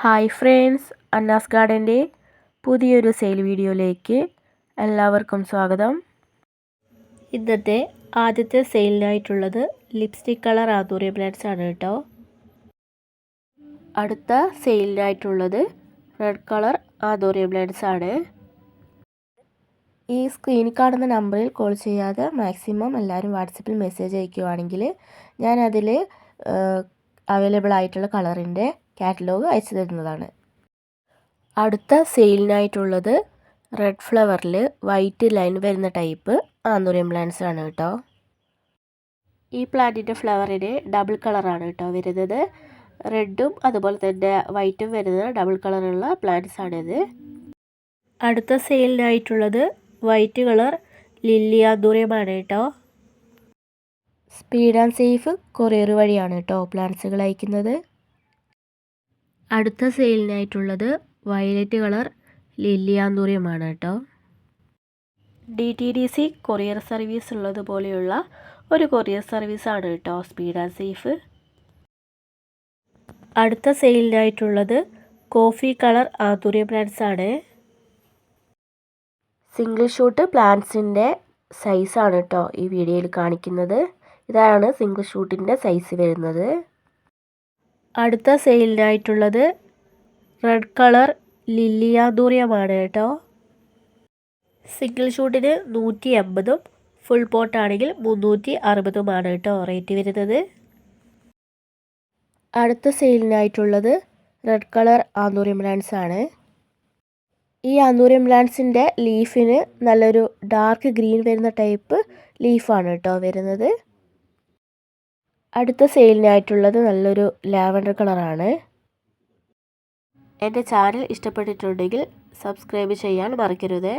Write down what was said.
Hi friends അന്നാസ് ഗാർഡന്റെ പുതിയൊരു sale വീഡിയോയിലേക്ക് എല്ലാവർക്കും സ്വാഗതം. ഇന്നത്തെ ആദ്യത്തെ സെയിലിനായിട്ടുള്ളത് ലിപ്സ്റ്റിക് കളർ ആതൂറിയ ബ്ലാൻഡ്സ് ആണ് കേട്ടോ. അടുത്ത സെയിലിനായിട്ടുള്ളത് റെഡ് കളർ ആതൂറിയ ബ്ലാൻഡ്സ് ആണ്. ഈ സ്ക്രീനിൽ കാണുന്ന നമ്പറിൽ കോൾ ചെയ്യാതെ മാക്സിമം എല്ലാവരും വാട്സപ്പിൽ മെസ്സേജ് അയക്കുകയാണെങ്കിൽ ഞാനതിൽ അവൈലബിൾ ആയിട്ടുള്ള കളറിന്റെ കാറ്റലോഗ് അയച്ചു തരുന്നതാണ് അടുത്ത സെയിലിനായിട്ടുള്ളത് റെഡ് ഫ്ലവറിൽ വൈറ്റ് ലൈൻ വരുന്ന ടൈപ്പ് ആന്തൂറിയം പ്ലാന്റ്സ് ആണ് കേട്ടോ. ഈ പ്ലാന്റിന്റെ ഫ്ലവറിന് ഡബിൾ കളറാണ് കേട്ടോ വരുന്നത്. റെഡും അതുപോലെ തന്നെ വൈറ്റും വരുന്ന ഡബിൾ കളറുള്ള പ്ലാന്റ്സ് ആണിത്. അടുത്ത സെയിലിനായിട്ടുള്ളത് വൈറ്റ് കളർ ലില്ലി ആന്തൂറിയമാണ് കേട്ടോ. സ്പീഡ് ആൻഡ് സേഫ് കൊറിയർ വഴിയാണ് കേട്ടോ പ്ലാന്റ്സുകൾ അയക്കുന്നത്. അടുത്ത സെയിലിനായിട്ടുള്ളത് വയലറ്റ് കളർ ലില്ലിയാന്തൂറിയമാണ് കേട്ടോ. D T D C courier service ഉള്ളതുപോലെയുള്ള ഒരു കൊറിയർ സർവീസാണ് കേട്ടോ സ്പീഡ് ആൻഡ് സേഫ്. അടുത്ത സെയിലിനായിട്ടുള്ളത് കോഫി കളർ ആന്തൂര്യ പ്ലാന്റ്സ് ആണ്. സിംഗിൾ ഷൂട്ട് പ്ലാന്റ്സിന്റെ സൈസാണ് കേട്ടോ ഈ വീഡിയോയിൽ കാണിക്കുന്നത്. ഇതാണ് സിംഗിൾ ഷൂട്ടിന്റെ സൈസ് വരുന്നത്. അടുത്ത സെയിലിനായിട്ടുള്ളത് റെഡ് കളർ ലില്ലിയാന്തൂറിയമാണ് കേട്ടോ. സിംഗിൾ ഷൂട്ടിന് നൂറ്റി എൺപതും ഫുൾ പോട്ടാണെങ്കിൽ മുന്നൂറ്റി അറുപതുമാണ് കേട്ടോ റേറ്റ് വരുന്നത്. അടുത്ത സെയിലിനായിട്ടുള്ളത് റെഡ് കളർ ആന്തൂറിയം പ്ലാന്റ്സ് ആണ് ഈ ആന്തൂറിയം പ്ലാന്റ്സിന്റെ ലീഫിന് നല്ലൊരു ഡാർക്ക് ഗ്രീൻ വരുന്ന ടൈപ്പ് ലീഫാണ് കേട്ടോ വരുന്നത്. അടുത്ത സെയിലിനായിട്ടുള്ളത് നല്ലൊരു ലാവൻഡർ കളറാണ്. എന്റെ ചാനൽ ഇഷ്ടപ്പെട്ടിട്ടുണ്ടെങ്കിൽ സബ്സ്ക്രൈബ് ചെയ്യാൻ മറക്കരുതേ.